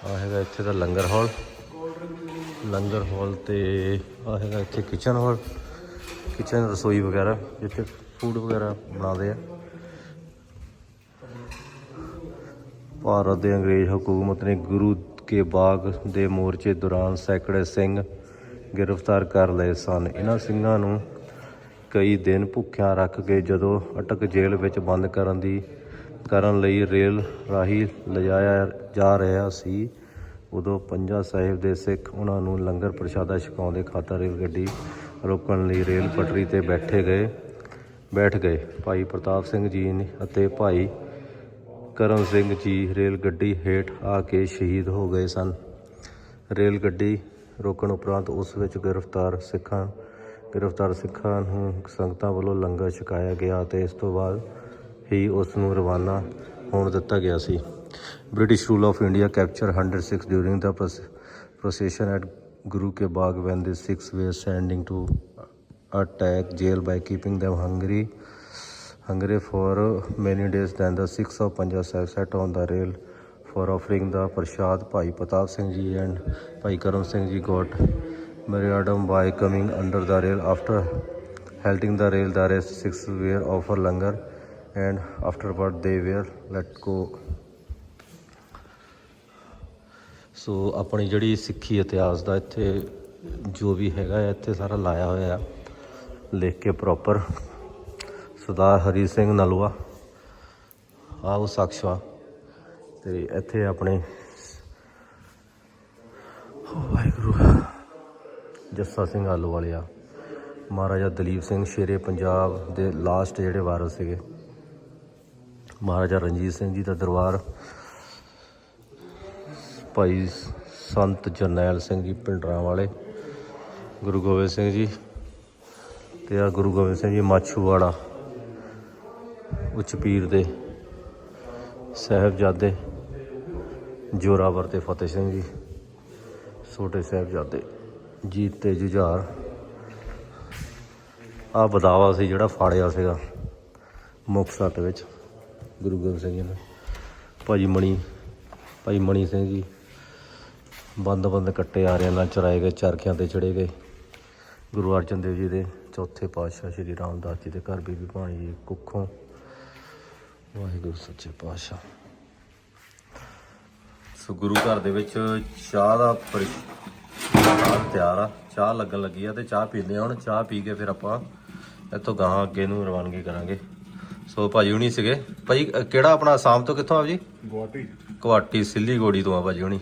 ਆ ਹੈਗਾ ਇੱਥੇ ਦਾ ਲੰਗਰ ਹਾਲ। ਲੰਗਰ ਹਾਲ ਤੇ ਆ ਹੈਗਾ ਇੱਥੇ ਕਿਚਨ ਹਾਲ। ਕਿਚਨ ਰਸੋਈ ਵਗੈਰਾ, ਜਿੱਥੇ ਫੂਡ ਵਗੈਰਾ ਬਣਾਉਂਦੇ ਆ। ਭਾਰਤ ਦੇ ਅੰਗਰੇਜ਼ ਹਕੂਮਤ ਨੇ ਗੁਰੂ ਕੇ ਬਾਗ ਦੇ ਮੋਰਚੇ ਦੌਰਾਨ ਸੈਂਕੜੇ ਸਿੰਘ ਗ੍ਰਿਫਤਾਰ ਕਰ ਲਏ ਸਨ। ਇਹਨਾਂ ਸਿੰਘਾਂ ਨੂੰ ਕਈ ਦਿਨ ਭੁੱਖਿਆਂ ਰੱਖ ਕੇ ਜਦੋਂ ਅਟਕ ਜੇਲ੍ਹ ਵਿੱਚ ਬੰਦ ਕਰਨ ਦੀ ਕਰਨ ਲਈ ਰੇਲ ਰਾਹੀਂ ਲਿਜਾਇਆ ਜਾ ਰਿਹਾ ਸੀ। ਉਦੋਂ ਪੰਜਾ ਸਾਹਿਬ ਦੇ ਸਿੱਖ ਉਹਨਾਂ ਨੂੰ ਲੰਗਰ ਪ੍ਰਸ਼ਾਦਾ ਛਕਾਉਂਦੇ ਖਾਤਰ ਰੇਲ ਗੱਡੀ ਰੋਕਣ ਲਈ ਰੇਲ ਪਟੜੀ ਤੇ ਬੈਠੇ ਗਏ, ਬੈਠ ਗਏ। ਭਾਈ ਪ੍ਰਤਾਪ ਸਿੰਘ ਜੀ ਨੇ ਅਤੇ ਭਾਈ ਕਰਮ ਸਿੰਘ ਜੀ ਰੇਲ ਗੱਡੀ ਹੇਠ ਆ ਕੇ ਸ਼ਹੀਦ ਹੋ ਗਏ ਸਨ। ਰੇਲ ਗੱਡੀ ਰੋਕਣ ਉਪਰੰਤ ਉਸ ਵਿੱਚ ਗ੍ਰਿਫਤਾਰ ਸਿੱਖਾਂ ਗ੍ਰਿਫਤਾਰ ਸਿੱਖਾਂ ਨੂੰ ਸੰਗਤਾਂ ਵੱਲੋਂ ਲੰਗਰ ਛਕਾਇਆ ਗਿਆ ਤੇ ਇਸ ਤੋਂ ਬਾਅਦ ਹੀ ਉਸ ਨੂੰ ਰਵਾਨਾ ਹੋਣ ਦਿੱਤਾ ਗਿਆ ਸੀ British rule of India capture 106 during the procession at Guru ke Bagh when the Sikhs were sending to attack jail by keeping them hungry hungry for many days then the Sikhs of Punjab Sahib sat on the rail for offering the prasad Bhai Pratap Singh ji and Bhai Karam Singh ji got martyrdom by coming under the rail after halting the rail the rest Sikhs were offered langar and afterward they were let go. So ਆਪਣੀ ਜਿਹੜੀ ਸਿੱਖੀ ਇਤਿਹਾਸ ਦਾ ਇੱਥੇ ਜੋ ਵੀ ਹੈਗਾ ਹੈ, ਇੱਥੇ ਸਾਰਾ ਲਾਇਆ ਹੋਇਆ ਆ ਲਿਖ ਕੇ ਪ੍ਰੋਪਰ ਸਰਦਾਰ ਹਰੀ ਸਿੰਘ ਨਲੂਆ। ਆਹ ਉਹ ਸ਼ਖਸ ਤੇ ਇੱਥੇ ਆਪਣੇ ਵਾਹਿਗੁਰੂ। ਜੱਸਾ ਸਿੰਘ ਆਲੂ ਵਾਲਿਆ ਮਹਾਰਾਜਾ ਦਲੀਪ ਸਿੰਘ ਸ਼ੇਰੇ, ਪੰਜਾਬ ਦੇ ਲਾਸਟ ਜਿਹੜੇ ਵਾਰਸ ਸੀਗੇ। ਮਹਾਰਾਜਾ ਰਣਜੀਤ ਸਿੰਘ ਜੀ ਦਾ ਦਰਬਾਰ। ਭਾਈ ਸੰਤ ਜਰਨੈਲ ਸਿੰਘ ਜੀ ਪਿੰਡਰਾਂ ਵਾਲੇ, ਗੁਰੂ ਗੋਬਿੰਦ ਸਿੰਘ ਜੀ ਤੇ ਆ ਗੁਰੂ ਗੋਬਿੰਦ ਸਿੰਘ ਜੀ ਮਾਛੂਵਾੜਾ ਉੱਚ ਪੀਰ ਦੇ ਸਾਹਿਬਜ਼ਾਦੇ ਜੋਰਾਵਰ ਤੇ ਫਤਿਹ ਸਿੰਘ ਜੀ, ਛੋਟੇ ਸਾਹਿਬਜ਼ਾਦੇ ਜੀਤ ਤੇ ਜੁਝਾਰ। ਆ ਬਦਾਵਾ ਸੀ ਜਿਹੜਾ ਫਾੜਿਆ ਸੀਗਾ ਮੁਕਤਸਰ ਦੇ ਵਿੱਚ। ਗੁਰੂ ਗੋਬਿੰਦ ਸਿੰਘ ਜੀ ਨੇ। ਭਾਜੀ ਮਣੀ, ਭਾਈ ਮਣੀ ਸਿੰਘ ਜੀ, ਬੰਦ ਬੰਦ ਕੱਟੇ ਆ ਰਹੇ ਨਾਲ ਚਰਾਏ ਗਏ, ਚਰਖਿਆਂ ਤੇ ਚੜੇ ਗਏ। ਗੁਰੂ ਅਰਜਨ ਦੇਵ ਜੀ ਦੇ ਚੌਥੇ ਪਾਤਸ਼ਾਹ ਸ਼੍ਰੀ ਰਾਮਦਾਸ ਜੀ ਦੇ ਘਰ ਬੀਬੀ ਭਾਣੀ ਜੀ ਕੁੱਖੋਂ। ਵਾਹਿਗੁਰੂ ਸੱਚੇ ਪਾਤਸ਼ਾਹ। ਸੋ ਗੁਰੂ ਘਰ ਦੇ ਵਿੱਚ ਚਾਹ ਦਾ ਪ੍ਰਸ਼ਾਦ ਤਿਆਰ ਆ। ਚਾਹ ਲੱਗਣ ਲੱਗੀ ਆ ਤੇ ਚਾਹ ਪੀ ਲਿਆ ਹੁਣ ਚਾਹ ਪੀ ਕੇ ਫਿਰ ਆਪਾਂ ਇੱਥੋਂ ਗਾਹਾਂ ਅੱਗੇ ਨੂੰ ਰਵਾਨਗੀ ਕਰਾਂਗੇ। ਸੋ ਭਾਜੀ ਹੁਣੀ ਸੀਗੇ। ਭਾਜੀ ਅ, ਕਿਹੜਾ ਆਪਣਾ ਆਸਾਮ ਤੋਂ ਕਿੱਥੋਂ ਆ ਜੀ? ਗੁਆਟੀ ਗੁਹਾਟੀ ਸਿੱਲੀ ਗੋੜੀ ਤੋਂ ਆ ਭਾਜੀ ਹੁਣੀ।